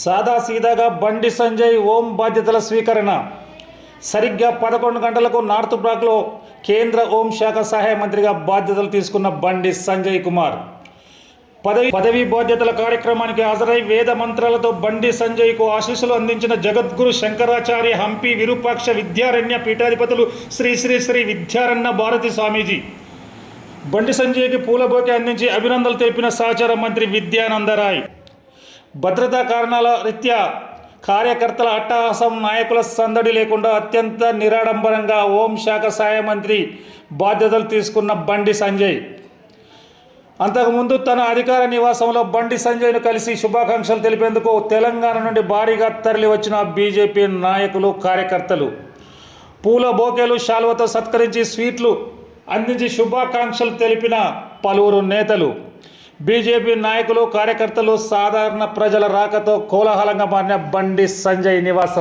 సాదాసీదాగా బండి సంజయ్ ఓం బాధ్యతల స్వీకరణ. సరిగ్గా పదకొండు గంటలకు నార్త్ బ్లాక్లో కేంద్ర హోం శాఖ సహాయ మంత్రిగా బాధ్యతలు తీసుకున్న బండి సంజయ్ కుమార్. పదవి పదవి బాధ్యతల కార్యక్రమానికి హాజరై వేద మంత్రాలతో బండి సంజయ్కు ఆశీస్సులు అందించిన జగద్గురు శంకరాచార్య హంపి విరూపాక్ష విద్యారణ్య పీఠాధిపతులు శ్రీ శ్రీ శ్రీ విద్యారణ్య భారతి స్వామీజీ. బండి సంజయ్కి పూలబోకే అందించి అభినందనలు తెలిపిన సహచార మంత్రి విద్యానందరాయ్. భద్రతా కారణాల రీత్యా కార్యకర్తల అట్టహాసం నాయకుల సందడి లేకుండా అత్యంత నిరాడంబరంగా హోం శాఖ సహాయ మంత్రి బాధ్యతలు తీసుకున్న బండి సంజయ్. అంతకుముందు తన అధికార నివాసంలో బండి సంజయ్ను కలిసి శుభాకాంక్షలు తెలిపేందుకు తెలంగాణ నుండి భారీగా తరలి వచ్చిన బీజేపీ నాయకులు కార్యకర్తలు. పూల బోకేలు శాల్వతో సత్కరించి స్వీట్లు అందించి శుభాకాంక్షలు తెలిపిన పలువురు నేతలు. బీజేపీ నాయకులు కార్యకర్తలు సాధారణ ప్రజల రాకతో కోలాహలంగా మారిన బండి సంజయ్ నివాసం.